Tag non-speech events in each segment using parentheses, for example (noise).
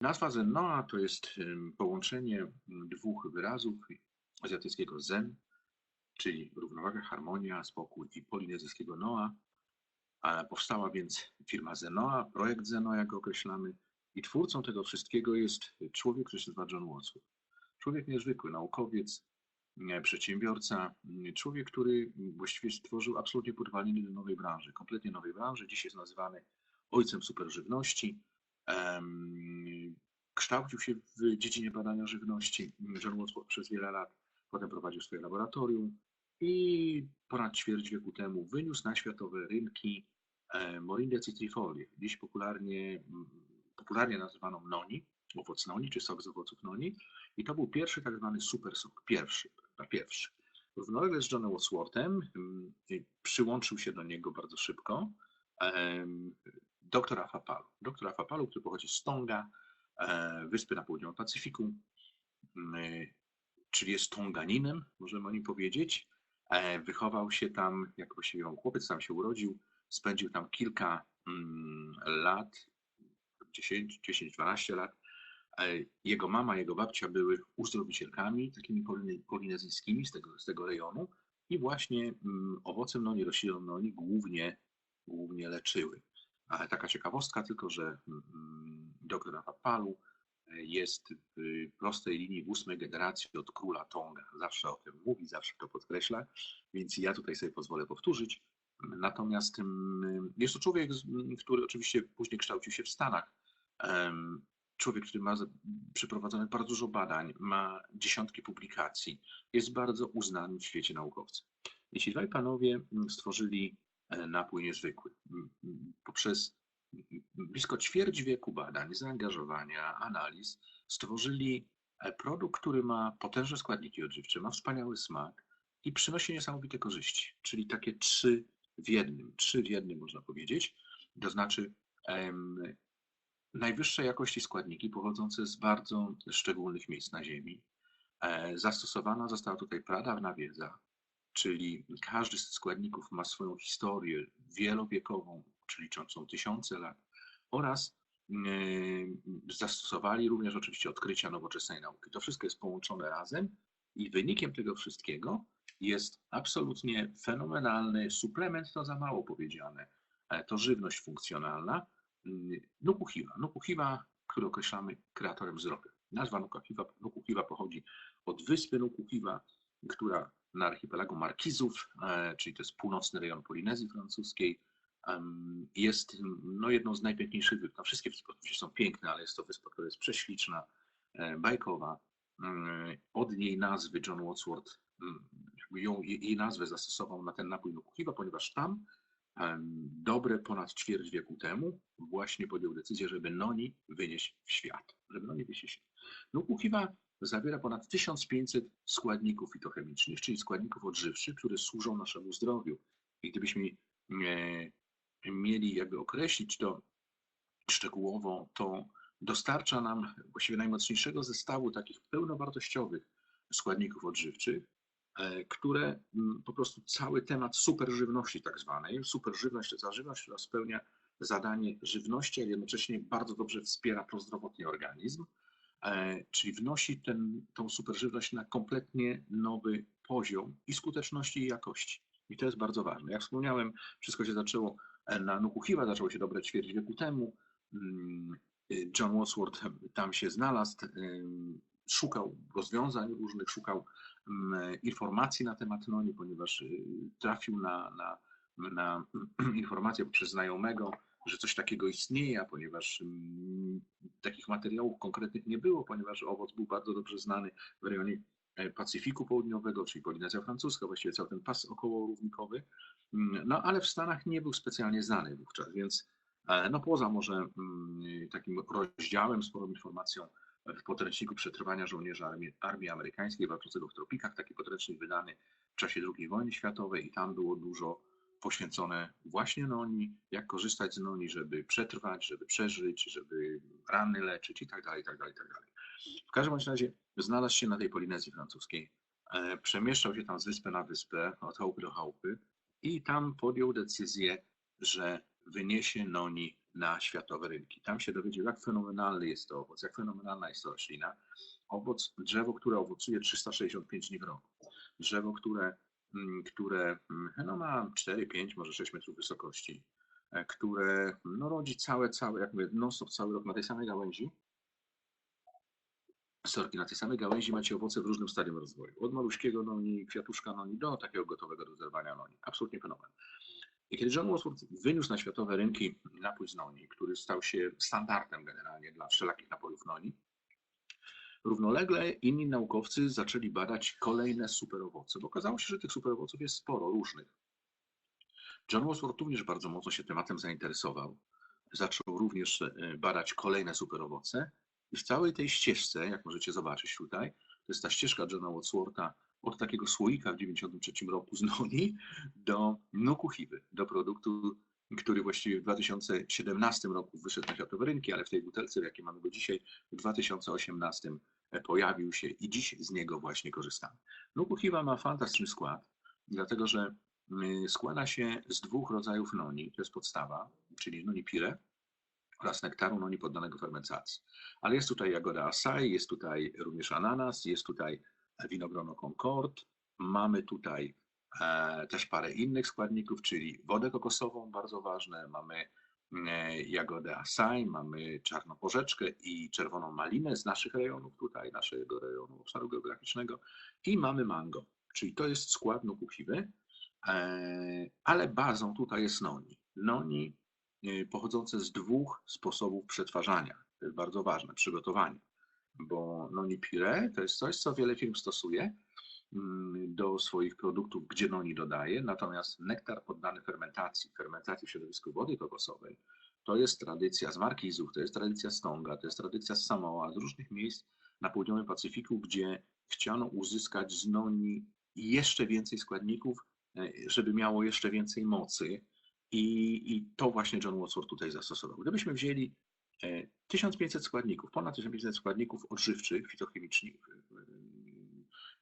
Nazwa Zennoa to jest połączenie dwóch wyrazów azjatyckiego Zen, czyli równowaga, harmonia, spokój i polinezyjskiego Noa. Powstała więc firma Zenoa, projekt Zenoa, jak go określamy, i twórcą tego wszystkiego jest człowiek, który się nazywa John Wadsworth. Człowiek niezwykły, naukowiec, przedsiębiorca, człowiek, który właściwie stworzył absolutnie porwaliny do nowej branży, kompletnie nowej branży. Dziś jest nazywany ojcem superżywności. Kształcił się w dziedzinie badania żywności John Wadsworth przez wiele lat, potem prowadził swoje laboratorium i ponad ćwierć wieku temu wyniósł na światowe rynki Morindę citrifolię, dziś popularnie, popularnie nazywaną noni, owoc noni, czy sok z owoców noni. I to był pierwszy tak zwany super sok, pierwszy, prawda, pierwszy. Równolegle z Johnem Wadsworthem przyłączył się do niego bardzo szybko doktor Afapalu. Doktor Afapalu, który pochodzi z Tonga, e, wyspy na południowym Pacyfiku, czyli jest Tonganinem, możemy o nim powiedzieć. E, wychował się tam, jak właściwie chłopiec tam się urodził, spędził tam kilka lat, 10-12 lat. E, jego mama, jego babcia były uzdrowicielkami, takimi polinezyjskimi z tego, z tego rejonu i właśnie owocem noni, rośliną noni głównie, głównie leczyły. Ale taka ciekawostka tylko, że dr Apapalu e, jest w prostej linii w ósmej generacji od króla Tonga. Zawsze o tym mówi, zawsze to podkreśla, więc ja tutaj sobie pozwolę powtórzyć. Natomiast jest to człowiek, który oczywiście później kształcił się w Stanach. Człowiek, który ma przeprowadzone bardzo dużo badań, ma dziesiątki publikacji, jest bardzo uznanym w świecie naukowcem. I ci dwaj panowie stworzyli napój niezwykły. Poprzez blisko ćwierć wieku badań, zaangażowania, analiz, stworzyli e, produkt, który ma potężne składniki odżywcze, ma wspaniały smak i przynosi niesamowite korzyści. Czyli takie trzy w jednym, trzy w jednym można powiedzieć. To znaczy najwyższej jakości składniki pochodzące z bardzo szczególnych miejsc na Ziemi. E, zastosowana została tutaj pradawna wiedza, czyli każdy z składników ma swoją historię wielowiekową, czy liczącą tysiące lat, oraz e, zastosowali również oczywiście odkrycia nowoczesnej nauki. To wszystko jest połączone razem i wynikiem tego wszystkiego jest absolutnie fenomenalny suplement, to za mało powiedziane. To żywność funkcjonalna, Nukuhiwa. Nukuhiwa, który określamy kreatorem zdrowia. Nazwa Nukuhiwa, Nukuhiwa pochodzi od wyspy Nukuhiwa, która na archipelagu Markizów, e, czyli to jest północny rejon Polinezji francuskiej, jest no, jedną z najpiękniejszych wysp. No, wszystkie wyspy są piękne, ale jest to wyspa, która jest prześliczna, e, bajkowa. Od niej nazwy John Wadsworth, ją, jej nazwę zastosował na ten napój Nukuhiwa, ponieważ tam dobre ponad ćwierć wieku temu właśnie podjął decyzję, żeby noni wynieść w świat. Żeby noni wynieść w świat. Zawiera ponad 1500 składników fitochemicznych, czyli składników odżywczych, które służą naszemu zdrowiu. I gdybyśmy e, mieli jakby określić to szczegółowo, to dostarcza nam właściwie najmocniejszego zestawu takich pełnowartościowych składników odżywczych, E, które mm, po prostu cały temat superżywności tak zwanej, superżywność to jest żywność, która spełnia zadanie żywności, ale jednocześnie bardzo dobrze wspiera prozdrowotnie organizm, czyli wnosi ten, tą superżywność na kompletnie nowy poziom i skuteczności i jakości. I to jest bardzo ważne. Jak wspomniałem, wszystko się zaczęło e, na Nukuhiwa, zaczęło się dobre ćwierć wieku temu. Mm, John Wadsworth tam się znalazł, szukał rozwiązań różnych, szukał mm, informacji na temat noni, ponieważ y, trafił na, na, na (clears throat) informację przez znajomego, że coś takiego istnieje, ponieważ mm, takich materiałów konkretnych nie było, ponieważ owoc był bardzo dobrze znany w rejonie e, Pacyfiku Południowego, czyli Polinezja Francuska, właściwie cały ten pas okołorównikowy, mm, no ale w Stanach nie był specjalnie znany wówczas, więc e, no poza może takim rozdziałem, sporą informacją w podręczniku przetrwania żołnierza armii, armii amerykańskiej walczącego w tropikach, taki podręcznik wydany w czasie II wojny światowej i tam było dużo poświęcone właśnie noni, jak korzystać z noni, żeby przetrwać, żeby przeżyć, żeby rany leczyć i tak dalej, i tak dalej, i tak dalej. W każdym razie znalazł się na tej Polinezji francuskiej, e, przemieszczał się tam z wyspy na wyspę, od chałupy do chałupy i tam podjął decyzję, że wyniesie noni na światowe rynki. Tam się dowiedział, jak fenomenalny jest to owoc, jak fenomenalna jest to roślina. Owoc, drzewo, które owocuje 365 dni w roku. Drzewo, które, które mm, no, ma 4, 5, może 6 metrów wysokości, e, które no, rodzi całe, całe, jak mówię, non-stop cały rok na tej samej gałęzi. Sorki, na tej samej gałęzi macie owoce w różnym stadium rozwoju. Od maluśkiego noni, kwiatuszka noni do takiego gotowego do zerwania noni. Absolutnie fenomen. I kiedy John Wadsworth wyniósł na światowe rynki napój z noni, który stał się standardem generalnie dla wszelakich napojów noni, równolegle inni naukowcy zaczęli badać kolejne superowoce, bo okazało się, że tych superowoców jest sporo różnych. John Wadsworth również bardzo mocno się tematem zainteresował. Zaczął również e, badać kolejne superowoce i w całej tej ścieżce, jak możecie zobaczyć tutaj, to jest ta ścieżka Johna Wadswortha od takiego słoika w 1993 roku z Noni do Nokuchiwy, do produktu, który właściwie w 2017 roku wyszedł na światowe rynki, ale w tej butelce, w jakiej mamy go dzisiaj, w 2018 pojawił się i dziś z niego właśnie korzystamy. Nokuchiwa ma fantastyczny skład, dlatego że mm, składa się z dwóch rodzajów noni, to jest podstawa, czyli noni pire oraz nektaru noni poddanego fermentacji. Ale jest tutaj jagoda acai, jest tutaj również ananas, jest tutaj winogrono Concord. Mamy tutaj e, też parę innych składników, czyli wodę kokosową, bardzo ważne. Mamy e, jagodę acai, mamy czarną porzeczkę i czerwoną malinę z naszych rejonów tutaj, naszego rejonu obszaru geograficznego i mamy mango, czyli to jest skład nukuchiwy, e, ale bazą tutaj jest noni. Noni pochodzące z dwóch sposobów przetwarzania. To jest bardzo ważne, przygotowanie bo noni pire to jest coś, co wiele firm stosuje do swoich produktów, gdzie noni dodaje, natomiast nektar poddany fermentacji, fermentacji w środowisku wody kokosowej, to jest tradycja z Markizów, to jest tradycja z Tonga, to jest tradycja z Samoa, z różnych miejsc na południowym Pacyfiku, gdzie chciano uzyskać z noni jeszcze więcej składników, e, żeby miało jeszcze więcej mocy. I, I to właśnie John Wadsworth tutaj zastosował. Gdybyśmy wzięli 1500 składników, ponad 1500 składników odżywczych, fitochemicznych,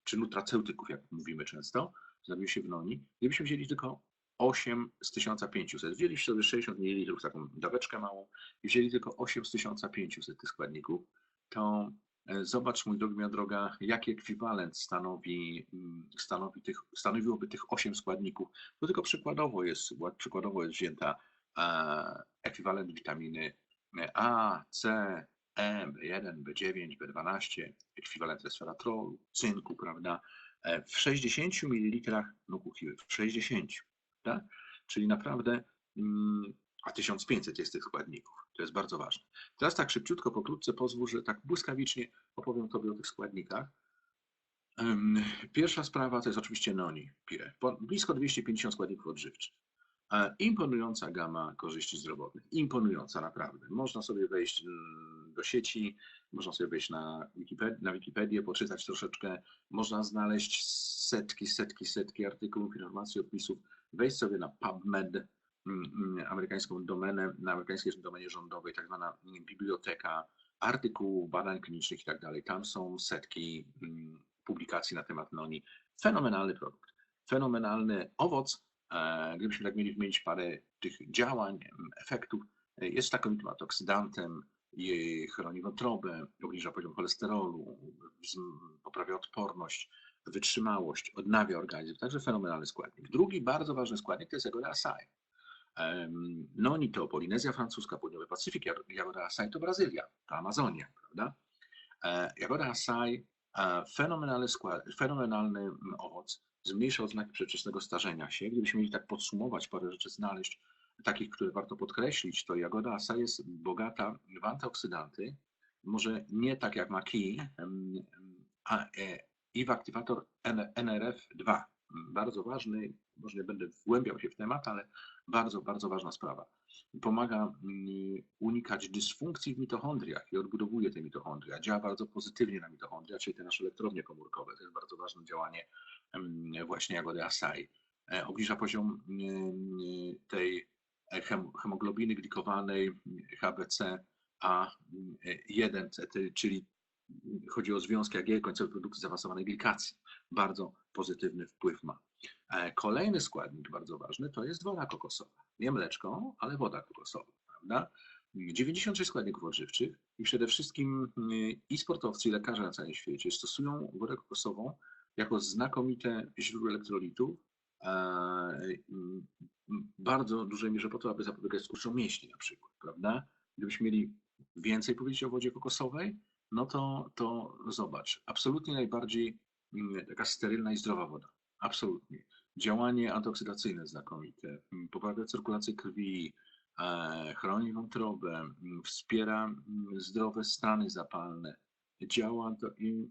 czy nutraceutyków, jak mówimy często, znajduje się w noni. Gdybyśmy wzięli tylko 8 z 1500, wzięli sobie 60 ml, taką daweczkę małą, i wzięli tylko 8 z 1500 tych składników, to e, zobacz, mój drogi, moja droga, jaki ekwiwalent stanowi, mm, stanowi tych, stanowiłoby tych 8 składników. To tylko przykładowo jest, przykładowo jest wzięta e, ekwiwalent witaminy a, C, E, B1, B9, B12, ekwiwalent resveratrolu, cynku, prawda, e, w 60 ml nukuchiły, w 60, tak? Czyli naprawdę, mm, a 1500 jest tych składników. To jest bardzo ważne. Teraz tak szybciutko, pokrótce pozwól, że tak błyskawicznie opowiem Tobie o tych składnikach. Pierwsza sprawa to jest oczywiście noni, pire. Blisko 250 składników odżywczych. Imponująca gama korzyści zdrowotnych. Imponująca, naprawdę. Można sobie wejść mm, do sieci, można sobie wejść na Wikipedię, na Wikipedię poczytać troszeczkę. Można znaleźć setki, setki, setki artykułów, informacji, opisów. Wejść sobie na PubMed, mm, mm, amerykańską domenę, na amerykańskiej domenie rządowej, tak zwana biblioteka artykułów, badań klinicznych i tak dalej. Tam są setki publikacji na temat noni. Fenomenalny produkt. Fenomenalny owoc, E, gdybyśmy tak mieli wymienić parę tych działań, efektów, e, jest znakomitym antyoksydantem, chroni wątrobę, obniża poziom cholesterolu, poprawia odporność, wytrzymałość, odnawia organizm, także fenomenalny składnik. Drugi bardzo ważny składnik to jest jagoda acai. Noni to Polinezja francuska, południowy Pacyfik, jagoda acai to Brazylia, to Amazonia, prawda? E, jagoda acai, fenomenalny, skład, fenomenalny owoc, zmniejsza oznaki przedwczesnego starzenia się. Gdybyśmy mieli tak podsumować, parę rzeczy znaleźć, takich, które warto podkreślić, to jagoda asa jest bogata w antyoksydanty, może nie tak jak maki, e, i w aktywator NRF2. Bardzo ważny, może nie będę wgłębiał się w temat, ale bardzo, bardzo ważna sprawa. Pomaga unikać dysfunkcji w mitochondriach i odbudowuje te mitochondria. Działa bardzo pozytywnie na mitochondria, czyli te nasze elektrownie komórkowe. To jest bardzo ważne działanie właśnie jagody acai. E, obniża poziom tej hemoglobiny glikowanej HBC A1, czyli chodzi o związki AG, końcowej produkcji zaawansowanej glikacji. Bardzo pozytywny wpływ ma. E, kolejny składnik bardzo ważny to jest woda kokosowa. Nie mleczko, ale woda kokosowa. prawda? 96 składników odżywczych i przede wszystkim i sportowcy, i lekarze na całym świecie stosują wodę kokosową jako znakomite źródło elektrolitów, bardzo dużej mierze po to, aby zapobiegać skurczom mięśni na przykład, prawda? Gdybyśmy mieli więcej powiedzieć o wodzie kokosowej, no to, to zobacz, absolutnie najbardziej taka sterylna i zdrowa woda. Absolutnie. Działanie antyoksydacyjne znakomite, poprawia cyrkulację krwi, e, chroni wątrobę, wspiera zdrowe stany zapalne, działa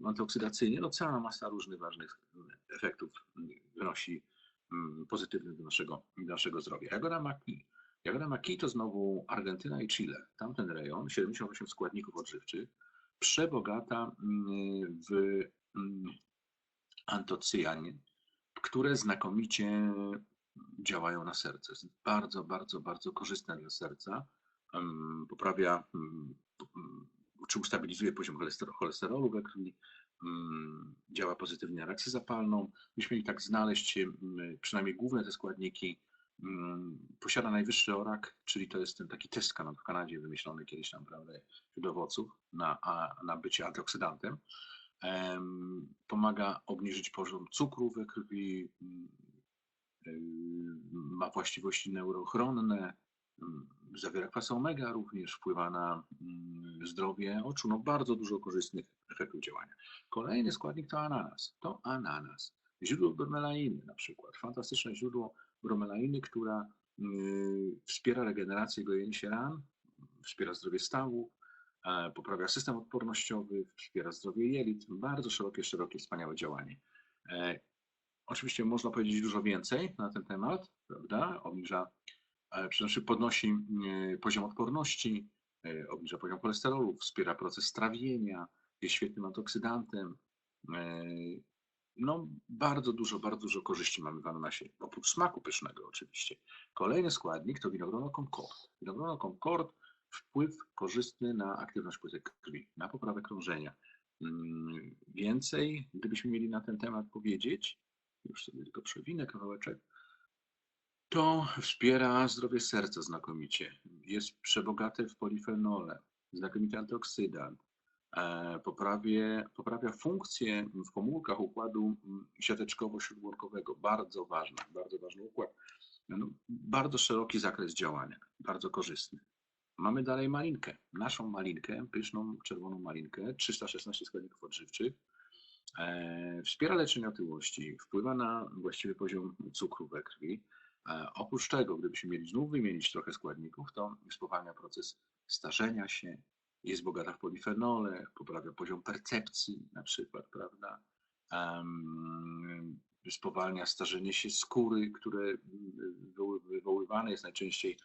antyoksydacyjnie, no cała masa różnych ważnych efektów wynosi pozytywnych do naszego, do naszego zdrowia. Jagoda maki. Jagoda maki to znowu Argentyna i Chile. Tamten rejon, 78 składników odżywczych, przebogata w antocyjanie, które znakomicie działają na serce. Jest bardzo, bardzo, bardzo korzystne dla serca. Poprawia czy ustabilizuje poziom cholesterolu we krwi, działa pozytywnie na reakcję zapalną. Myśmy mieli tak znaleźć przynajmniej główne te składniki. Posiada najwyższy ORAK, czyli to jest ten taki test w Kanadzie wymyślony kiedyś tam, prawda, wśród owoców na, na bycie antyoksydantem. Pomaga obniżyć poziom cukru we krwi, ma właściwości neurochronne, zawiera kwas omega również, wpływa na zdrowie oczu. No bardzo dużo korzystnych efektów działania. Kolejny składnik to ananas. To ananas. Źródło bromelainy na przykład. Fantastyczne źródło bromelainy, która wspiera regenerację gojenia się ran, wspiera zdrowie E, poprawia system odpornościowy, wspiera zdrowie jelit. Bardzo szerokie, szerokie, wspaniałe działanie. E, oczywiście można powiedzieć dużo więcej na ten temat, prawda? Obniża, e, przede podnosi poziom odporności, obniża poziom cholesterolu, wspiera proces trawienia, jest świetnym antyoksydantem. No, bardzo dużo, bardzo dużo korzyści mamy w ananasie, oprócz smaku pysznego oczywiście. Kolejny składnik to winogrono Concord. Winogrono Concord wpływ korzystny na aktywność płytek krwi, na poprawę krążenia. Mm, więcej, gdybyśmy mieli na ten temat powiedzieć, już sobie tylko przewinę kawałeczek, to wspiera zdrowie serca znakomicie. Jest przebogate w polifenole, znakomity antyoksydant, e, poprawia, poprawia funkcję w komórkach układu mm, siateczkowo-śródłąkowego. Bardzo ważny, bardzo ważny układ. No, bardzo szeroki zakres działania, bardzo korzystny. Mamy dalej malinkę, naszą malinkę, pyszną czerwoną malinkę, 316 składników odżywczych. E, wspiera leczenie otyłości, wpływa na właściwy poziom cukru we krwi. E, oprócz tego, gdybyśmy mieli znów wymienić trochę składników, to spowalnia proces starzenia się, jest bogata w polifenole, poprawia poziom percepcji na przykład, prawda? Um, spowalnia starzenie się skóry, które wywoływane jest najczęściej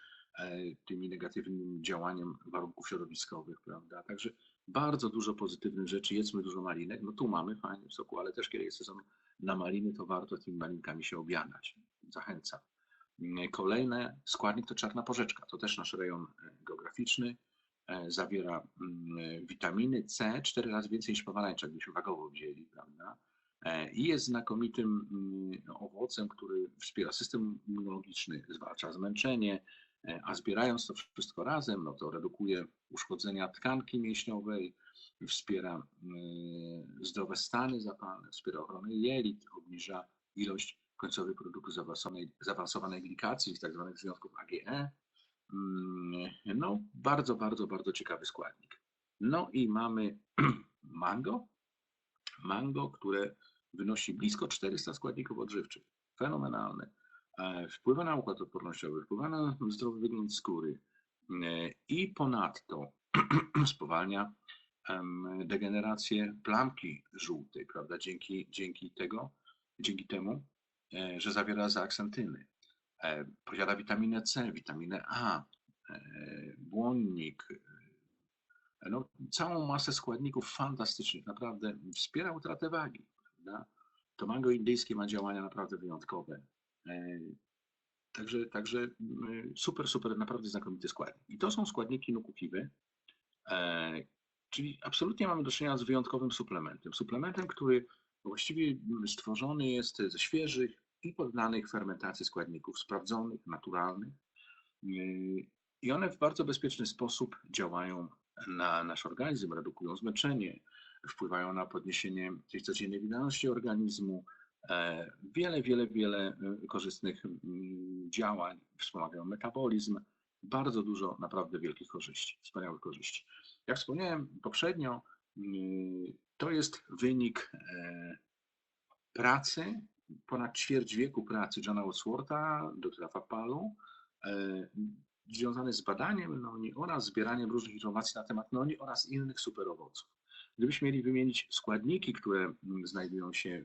tymi negatywnym działaniem warunków środowiskowych, prawda? Także bardzo dużo pozytywnych rzeczy. Jedzmy dużo malinek. No tu mamy fajnie w soku, ale też kiedy jest sezon na maliny, to warto tymi malinkami się objadać. Zachęcam. Kolejny składnik to czarna porzeczka. To też nasz rejon e, geograficzny. E, zawiera mm, witaminy C cztery razy więcej niż pomarańcza, gdybyśmy wagowo wzięli, prawda? I jest znakomitym mm, owocem, który wspiera system immunologiczny, zwalcza zmęczenie, E, a zbierając to wszystko razem, no to redukuje uszkodzenia tkanki mięśniowej, wspiera e, zdrowe stany zapalne, wspiera ochronę jelit, obniża ilość końcowych produktów zaawansowanej, zaawansowanej glikacji, tak zwanych związków AGE. Mm, no, bardzo, bardzo, bardzo ciekawy składnik. No i mamy (clears throat) mango. Mango, które wynosi blisko 400 składników odżywczych. Fenomenalne E, wpływa na układ odpornościowy, wpływa na zdrowy wygląd skóry e, i ponadto (clears throat) spowalnia degenerację plamki żółtej, prawda, dzięki, dzięki tego, dzięki temu, e, że zawiera zaaksantyny. Posiada witaminę C, witaminę A, błonnik, no, całą masę składników fantastycznych, naprawdę wspiera utratę wagi. Prawda? To mango indyjskie ma działania naprawdę wyjątkowe. E, także, także mm, super, super, naprawdę znakomity składnik. I to są składniki nukukiwy, e, czyli absolutnie mamy do czynienia z wyjątkowym suplementem. Suplementem, który właściwie stworzony jest ze świeżych i poddanych fermentacji składników, sprawdzonych, naturalnych. E, I one w bardzo bezpieczny sposób działają na nasz organizm, redukują zmęczenie, wpływają na podniesienie tej codziennej wydajności organizmu. E, wiele, wiele, wiele e, korzystnych mm, działań, wspomagają metabolizm, bardzo dużo naprawdę wielkich korzyści, wspaniałych korzyści. Jak wspomniałem poprzednio, mm, to jest wynik e, pracy, ponad ćwierć wieku pracy Johna Wadswortha, doktora Fapalu, związany z badaniem noni oraz zbieraniem różnych informacji na temat noni oraz innych superowoców. Gdybyśmy mieli wymienić składniki, które mm, znajdują się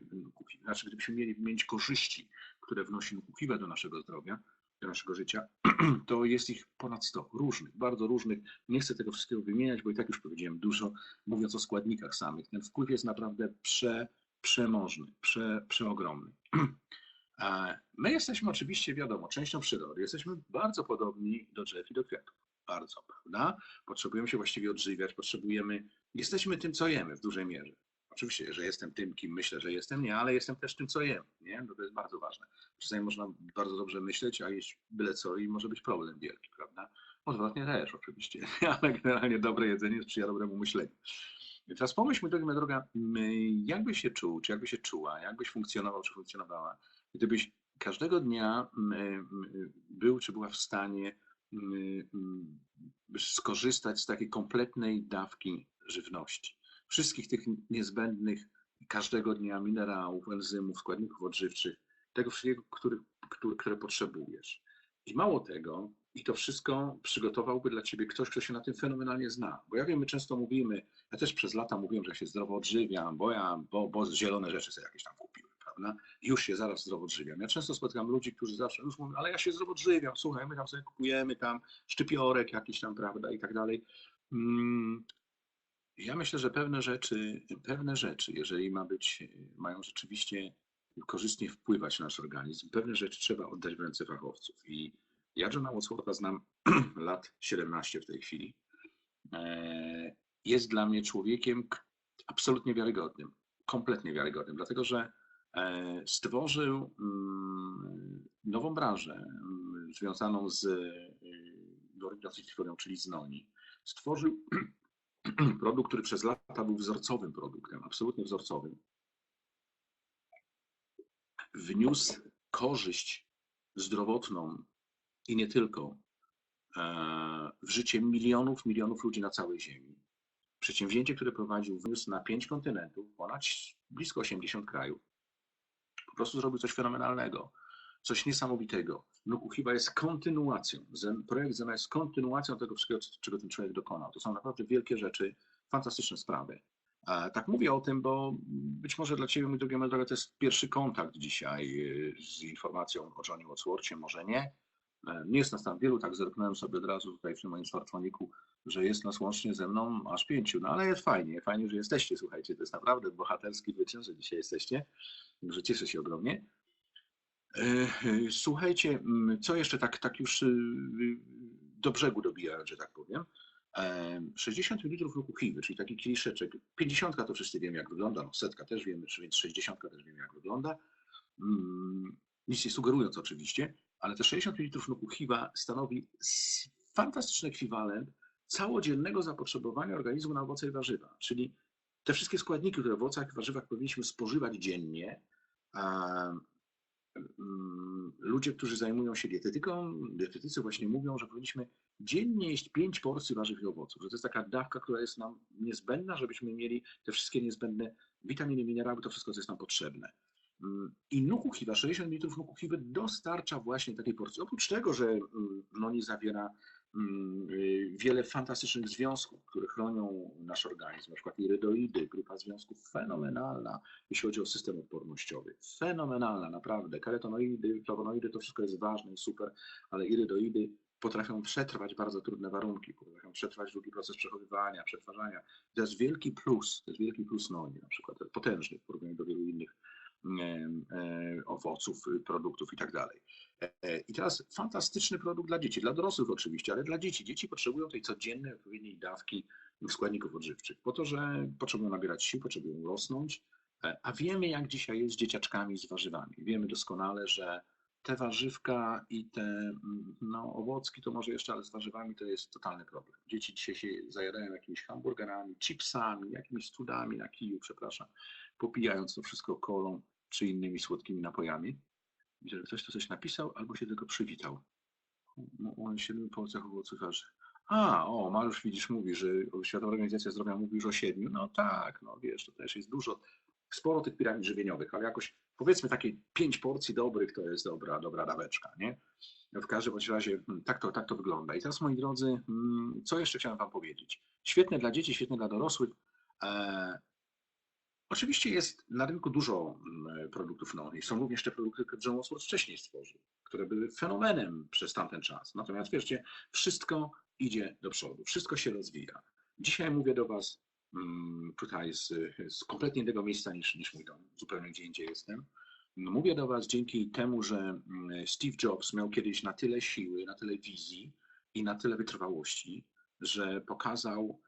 znaczy gdybyśmy mieli wymienić korzyści, które wnosi nuku do naszego zdrowia, do naszego życia, (clears throat) to jest ich ponad 100 różnych, bardzo różnych. Nie chcę tego wszystkiego wymieniać, bo i tak już powiedziałem dużo, mówiąc o składnikach samych. Ten wpływ jest naprawdę prze, przemożny, prze, przeogromny. (clears throat) My jesteśmy oczywiście, wiadomo, częścią przyrody. Jesteśmy bardzo podobni do drzew i do kwiatów. Bardzo, prawda? Potrzebujemy się właściwie odżywiać, potrzebujemy, jesteśmy tym, co jemy w dużej mierze. Oczywiście, że jestem tym, kim myślę, że jestem, nie, ale jestem też tym, co jem, nie? No to jest bardzo ważne. Czasami można bardzo dobrze myśleć, a jeść byle co i może być problem wielki, prawda? Odwrotnie też oczywiście, (laughs) ale generalnie dobre jedzenie sprzyja dobremu myśleniu. Teraz pomyśl, drogi, droga, jakbyś się czuł, czy jakbyś się czuła, jakbyś funkcjonował, czy funkcjonowała, gdybyś każdego dnia był, czy była w stanie skorzystać z takiej kompletnej dawki żywności. Wszystkich tych niezbędnych każdego dnia minerałów, enzymów, składników odżywczych, tego wszystkiego, który, który, które potrzebujesz. I mało tego, i to wszystko przygotowałby dla ciebie ktoś, kto się na tym fenomenalnie zna. Bo ja wiem, my często mówimy, ja też przez lata mówiłem, że się zdrowo odżywiam, bo ja, bo, bo zielone rzeczy sobie jakieś tam Już się zaraz zdrowo odżywiam. Ja często spotykam ludzi, którzy zawsze już mówią, ale ja się zdrowo odżywiam, słuchaj, my tam sobie kupujemy tam szczypiorek jakiś tam, prawda, i tak dalej. Mm, ja myślę, że pewne rzeczy, pewne rzeczy, jeżeli ma być, mają rzeczywiście korzystnie wpływać na nasz organizm, pewne rzeczy trzeba oddać w ręce fachowców. I ja Johna Wadswortha znam (clears throat) lat 17 w tej chwili. E, jest dla mnie człowiekiem absolutnie wiarygodnym, kompletnie wiarygodnym, dlatego że stworzył mm, nową branżę mm, związaną z historią, czyli z noni. Stworzył (clears throat) produkt, który przez lata był wzorcowym produktem, absolutnie wzorcowym. Wniósł korzyść zdrowotną i nie tylko e, w życie milionów, milionów ludzi na całej Ziemi. Przedsięwzięcie, które prowadził, wniósł na pięć kontynentów, ponad blisko 80 krajów. Prostu zrobił coś fenomenalnego, coś niesamowitego. Nukuchiwa jest kontynuacją, projekt Zena jest kontynuacją tego wszystkiego, czego ten człowiek dokonał. To są naprawdę wielkie rzeczy, fantastyczne sprawy. Tak mówię o tym, bo być może dla Ciebie, mój drogi Meldroga, to jest pierwszy kontakt dzisiaj y, z informacją o Johnie Wadsworthie, może nie, nie jest nas tam wielu, tak zerknąłem sobie od razu tutaj tym moim smartfoniku, że jest nas łącznie ze mną aż pięciu. No ale jest fajnie, fajnie, że jesteście, słuchajcie, to jest naprawdę bohaterski wyczyn, że dzisiaj jesteście, także cieszę się ogromnie. E, e, słuchajcie, co jeszcze tak, tak już do brzegu dobijając, że tak powiem. 60 ml rukuchiwy, czyli taki kieliszeczek. 50 to wszyscy wiemy, jak wygląda, no setka też wiemy, więc 60 też wiemy, jak wygląda. Mm, nic nie sugerując oczywiście ale te 60 ml nukuchiwa stanowi fantastyczny ekwiwalent całodziennego zapotrzebowania organizmu na owoce i warzywa. Czyli te wszystkie składniki, które w owocach i warzywach powinniśmy spożywać dziennie, mm, ludzie, którzy zajmują się dietetyką, dietetycy właśnie mówią, że powinniśmy dziennie jeść 5 porcji warzyw i owoców, że to jest taka dawka, która jest nam niezbędna, żebyśmy mieli te wszystkie niezbędne witaminy, minerały, to wszystko, co jest nam potrzebne. I nukuchiwa, 60 litrów nukuchiwy dostarcza właśnie takiej porcji. Oprócz tego, że mm, no, nie zawiera mm, y, wiele fantastycznych związków, które chronią nasz organizm, na przykład irydoidy, grupa związków fenomenalna, jeśli chodzi o system odpornościowy. Fenomenalna, naprawdę. Karetonoidy, flawonoidy, to wszystko jest ważne i super, ale irydoidy potrafią przetrwać bardzo trudne warunki, potrafią przetrwać długi proces przechowywania, przetwarzania. To jest wielki plus, to jest wielki plus noni na przykład, potężny w porównaniu do wielu innych owoców, produktów i tak dalej. E, I teraz fantastyczny produkt dla dzieci, dla dorosłych oczywiście, ale dla dzieci. Dzieci potrzebują tej codziennej odpowiedniej dawki składników odżywczych, po to, że potrzebują nabierać sił, potrzebują rosnąć, a wiemy jak dzisiaj jest z dzieciaczkami, z warzywami. Wiemy doskonale, że te warzywka i te mm, no, owocki to może jeszcze, ale z warzywami to jest totalny problem. Dzieci dzisiaj się zajadają jakimiś hamburgerami, chipsami, jakimiś cudami na kiju, przepraszam, popijając to wszystko kolą czy innymi słodkimi napojami. I że ktoś tu coś napisał albo się tylko przywitał. No, on siedmiu porcjach owoców warzy. A, o, Mariusz widzisz, mówi, że Światowa Organizacja Zdrowia mówi już o siedmiu. No tak, no wiesz, to też jest dużo, sporo tych piramid żywieniowych, ale jakoś powiedzmy takie pięć porcji dobrych to jest dobra, dobra daweczka, nie? W każdym razie hmm, tak to, tak to wygląda. I teraz, moi drodzy, hmm, co jeszcze chciałem Wam powiedzieć? Świetne dla dzieci, świetne dla dorosłych. E, oczywiście jest na rynku dużo hmm, produktów nowych. Są również te produkty, które John Wadsworth wcześniej stworzył, które były fenomenem przez tamten czas. Natomiast wierzcie, wszystko idzie do przodu, wszystko się rozwija. Dzisiaj mówię do Was tutaj z, z kompletnie innego miejsca niż, niż mój dom, zupełnie gdzie indziej jestem. Mówię do Was dzięki temu, że mm, Steve Jobs miał kiedyś na tyle siły, na tyle wizji i na tyle wytrwałości, że pokazał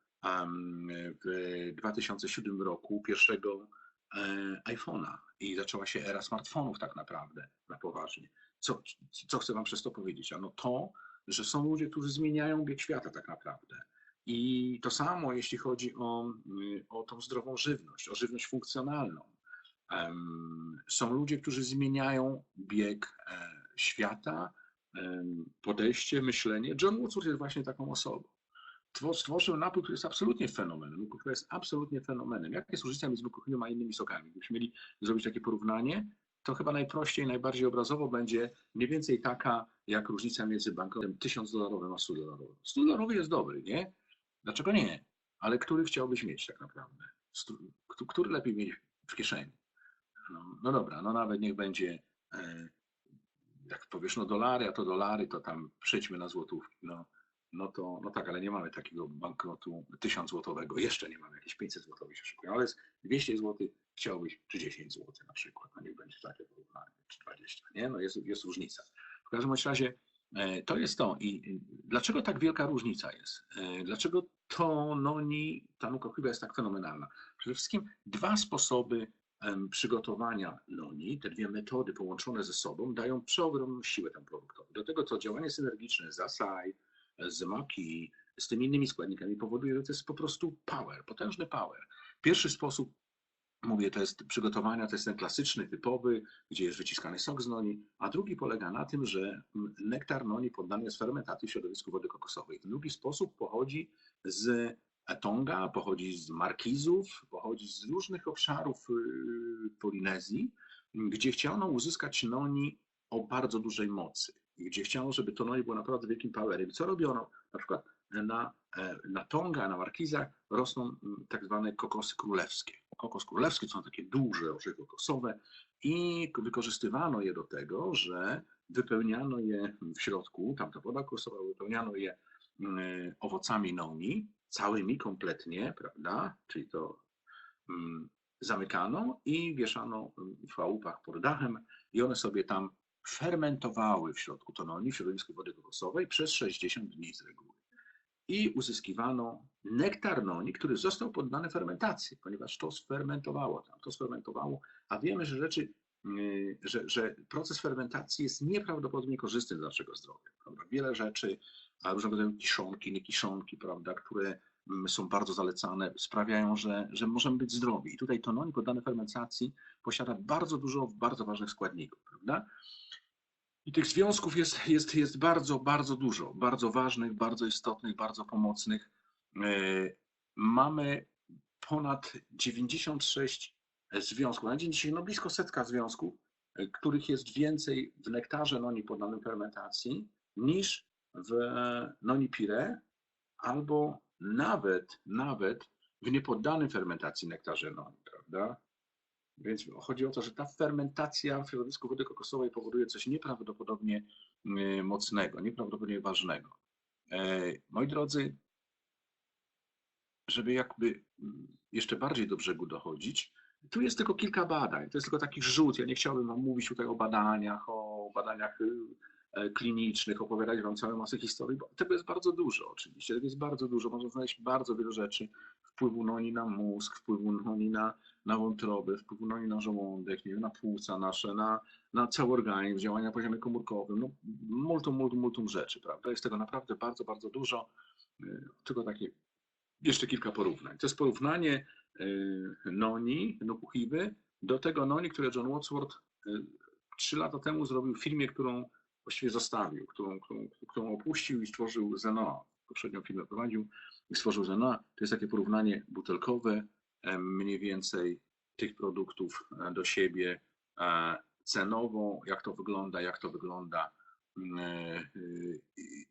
w 2007 roku pierwszego e, iPhone'a i zaczęła się era smartfonów tak naprawdę, na poważnie. Co, co chcę Wam przez to powiedzieć? Ano to, że są ludzie, którzy zmieniają bieg świata tak naprawdę i to samo, jeśli chodzi o, y, o tą zdrową żywność, o żywność funkcjonalną. Są ludzie, którzy zmieniają bieg e, świata, podejście, myślenie. John Woodward jest właśnie taką osobą. Stworzył napój, który jest absolutnie fenomenem. Który jest absolutnie fenomenem. Jakie jest różnica między alkoholem a innymi sokami? Gdybyśmy mieli zrobić takie porównanie, to chyba najprościej, najbardziej obrazowo będzie mniej więcej taka, jak różnica między banknotem 1000 dolarowym a 100 dolarowym. 100 dolarowy jest dobry, nie? Dlaczego nie? Ale który chciałbyś mieć tak naprawdę? Który lepiej mieć w kieszeni? No, no dobra, no nawet niech będzie, e, jak powiesz, no dolary, a to dolary, to tam przejdźmy na złotówki. No, no to, no tak, ale nie mamy takiego banknotu 1000 złotowego. Jeszcze nie mamy, jakieś 500 złotowych się ale z 200 zł chciałbyś, czy 10 zł na przykład, no niech będzie takie porównanie, czy 20, nie? No jest, jest różnica. W każdym razie to jest to. I dlaczego tak wielka różnica jest? E, dlaczego to noni, ta nuka chyba jest tak fenomenalna? Przede wszystkim dwa sposoby przygotowania noni, te dwie metody połączone ze sobą dają przeogromną siłę temu produktowi. Do tego to działanie synergiczne z Asai, z Maki, z tymi innymi składnikami powoduje, że to jest po prostu power, potężny power. Pierwszy sposób Mówię, to jest przygotowania, to jest ten klasyczny, typowy, gdzie jest wyciskany sok z noni, a drugi polega na tym, że nektar noni poddany jest fermentacji w środowisku wody kokosowej. Drugi sposób pochodzi z Tonga, pochodzi z Markizów, pochodzi z różnych obszarów y, Polinezji, gdzie chciano uzyskać noni o bardzo dużej mocy, gdzie chciano, żeby to noni było naprawdę wielkim powerem. Co robiono? Na przykład na, e, na Tonga, na Markizach rosną tak zwane kokosy królewskie. Kokos królewski, to są takie duże orze kokosowe i wykorzystywano je do tego, że wypełniano je w środku, tamta woda kokosowa, wypełniano je owocami noni, całymi kompletnie, prawda, czyli to zamykano i wieszano w chałupach pod dachem i one sobie tam fermentowały w środku. To noni, w środowisku wody kokosowej przez 60 dni z reguły i uzyskiwano nektar noni, który został poddany fermentacji, ponieważ to sfermentowało tam, to sfermentowało, a wiemy, że rzeczy, yy, że, że proces fermentacji jest nieprawdopodobnie korzystny dla naszego zdrowia. Prawda? Wiele rzeczy, a różnego rodzaju kiszonki, niekiszonki, prawda, które mm, są bardzo zalecane, sprawiają, że, że możemy być zdrowi. I tutaj to noni poddane fermentacji posiada bardzo dużo bardzo ważnych składników, prawda? I tych związków jest, jest, jest bardzo, bardzo dużo, bardzo ważnych, bardzo istotnych, bardzo pomocnych. E, mamy ponad 96 związków. Na dzień dzisiejszy no blisko setka związków, e, których jest więcej w nektarze noni poddanym fermentacji niż w noni pire, albo nawet, nawet w niepoddanym fermentacji nektarze noni, prawda? Więc chodzi o to, że ta fermentacja w środowisku wody kokosowej powoduje coś nieprawdopodobnie y, mocnego, nieprawdopodobnie ważnego. E, moi drodzy, żeby jakby mm, jeszcze bardziej do brzegu dochodzić, tu jest tylko kilka badań, to jest tylko taki rzut. Ja nie chciałbym Wam mówić tutaj o badaniach, o badaniach y, e, klinicznych, opowiadać Wam całą masę historii, bo tego jest bardzo dużo oczywiście, tego jest bardzo dużo, można znaleźć bardzo wiele rzeczy, wpływu noni na mózg, wpływu noni na, na wątrobę, wpływu noni na żołądek, nie wiem, na płuca nasze, na, na cały organizm, działania na poziomie komórkowym, no multum, multum, multum rzeczy, prawda? Jest tego naprawdę bardzo, bardzo dużo, y, tylko takie jeszcze kilka porównań. To jest porównanie y, noni, nukuchiwy, do tego noni, które John Wadsworth y, trzy lata temu zrobił w filmie, którą właściwie zostawił, którą, którą, którą opuścił i stworzył Zenoa. Poprzednią filmę prowadził i stworzył Zenoa. To jest takie porównanie butelkowe mniej więcej tych produktów e, do siebie e, cenowo, jak to wygląda, jak to wygląda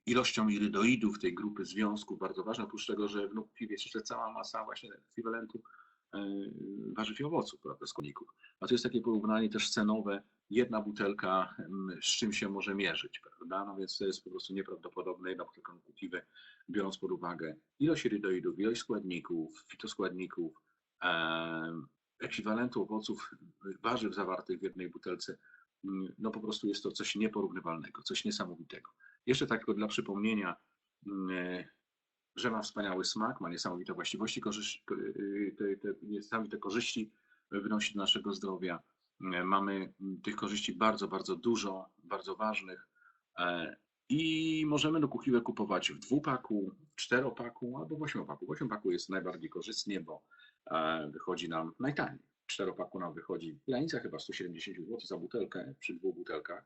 ilością irydoidów tej grupy związków, bardzo ważne, oprócz tego, że w piwie jest jeszcze cała masa właśnie ekwiwalentu warzyw i owoców, prawda, składników. A to jest takie porównanie też cenowe, jedna butelka z czym się może mierzyć, prawda, no więc to jest po prostu nieprawdopodobne, jedna butelka piwy, biorąc pod uwagę ilość irydoidów, ilość składników, fitoskładników, ekwiwalentu owoców, warzyw zawartych w jednej butelce, mm, no po prostu jest to coś nieporównywalnego, coś niesamowitego. Jeszcze tak dla przypomnienia, mm, że ma wspaniały smak, ma niesamowite właściwości, korzyści, te, te niesamowite korzyści wynosi do naszego zdrowia. Mm, mamy tych korzyści bardzo, bardzo dużo, bardzo ważnych e, i możemy do kuchiwę kupować w dwupaku, w czteropaku albo w ośmiopaku. W ośmiopaku jest najbardziej korzystnie, bo e, wychodzi nam najtaniej. Czteropaku nam wychodzi w granicach chyba 170 zł za butelkę przy dwóch butelkach,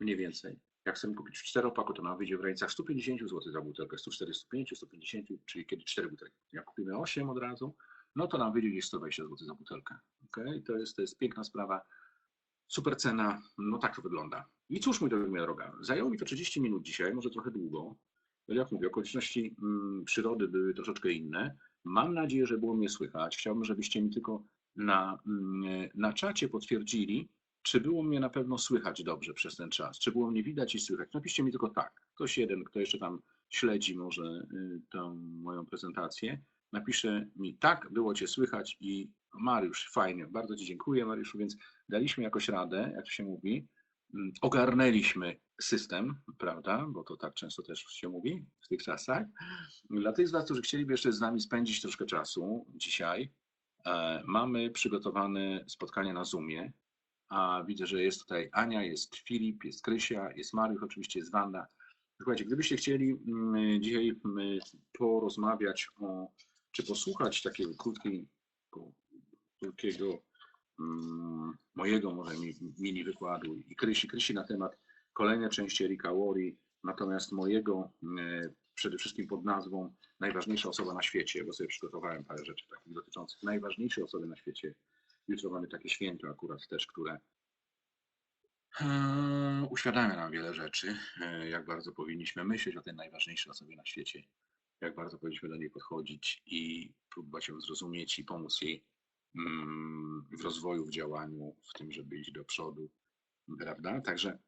mniej więcej. Jak chcemy kupić w czteropaku, to nam wyjdzie w granicach 150 zł za butelkę, 145, 150, czyli kiedy cztery butelki. Jak kupimy 8 od razu, no to nam wyjdzie gdzieś 120 zł za butelkę. Okay? To, jest, to jest piękna sprawa, super cena, no tak to wygląda. I cóż, mój drogi, moja droga, zajęło mi to 30 minut dzisiaj, może trochę długo. Jak mówię, okoliczności mm, przyrody były troszeczkę inne. Mam nadzieję, że było mnie słychać. Chciałbym, żebyście mi tylko na, mm, na czacie potwierdzili, czy było mnie na pewno słychać dobrze przez ten czas? Czy było mnie widać i słychać? Napiszcie mi tylko tak. Ktoś jeden, kto jeszcze tam śledzi może y, tę moją prezentację, napisze mi tak, było Cię słychać i Mariusz, fajnie, bardzo Ci dziękuję Mariuszu, więc daliśmy jakoś radę, jak się mówi, mm, ogarnęliśmy system, prawda, bo to tak często też się mówi w tych czasach. Dla tych z Was, którzy chcieliby jeszcze z nami spędzić troszkę czasu dzisiaj, e, mamy przygotowane spotkanie na Zoomie, a widzę, że jest tutaj Ania, jest Filip, jest Krysia, jest Mariusz, oczywiście jest Wanda. Słuchajcie, gdybyście chcieli mm, dzisiaj mm, porozmawiać o, czy posłuchać takiego krótkiego, mm, mojego może mini wykładu i Krysi, Krysi na temat kolejnej części Erika Wori, natomiast mojego przede wszystkim pod nazwą Najważniejsza osoba na świecie, bo sobie przygotowałem parę rzeczy takich dotyczących najważniejszej osoby na świecie Jutro mamy takie święto akurat też, które e, uświadamia nam wiele rzeczy, e, jak bardzo powinniśmy myśleć o tej najważniejszej osobie na świecie, jak bardzo powinniśmy do niej podchodzić i próbować ją zrozumieć i pomóc jej mm, w rozwoju, w działaniu, w tym, żeby iść do przodu, prawda? Także e,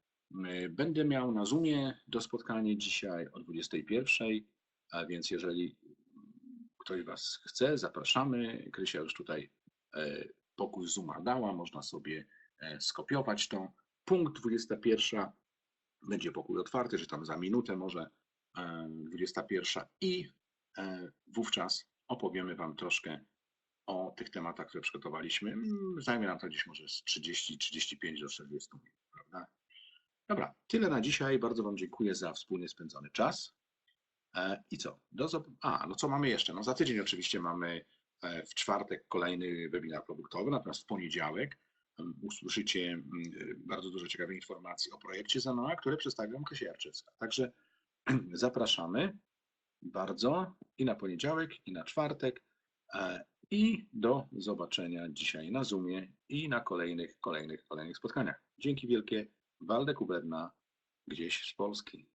będę miał na Zoomie do spotkania dzisiaj o 21, a więc jeżeli ktoś Was chce, zapraszamy. Krysia już tutaj pokój Zooma dała, można sobie e, skopiować to. Punkt 21 będzie pokój otwarty, że tam za minutę może 21 e, i e, wówczas opowiemy Wam troszkę o tych tematach, które przygotowaliśmy. Mm, zajmie nam to dziś może z 30, 35 do 40 minut, prawda? Dobra, tyle na dzisiaj. Bardzo Wam dziękuję za wspólnie spędzony czas. I co? Do A, no co mamy jeszcze? No za tydzień oczywiście mamy E, w czwartek kolejny webinar produktowy, natomiast w poniedziałek usłyszycie bardzo dużo ciekawych informacji o projekcie Zanoa, które przedstawią Krysia Jarczewska. Także (clears throat) zapraszamy bardzo i na poniedziałek, i na czwartek. E, I do zobaczenia dzisiaj na Zoomie i na kolejnych, kolejnych, kolejnych spotkaniach. Dzięki wielkie. Waldek Uberna, gdzieś z Polski.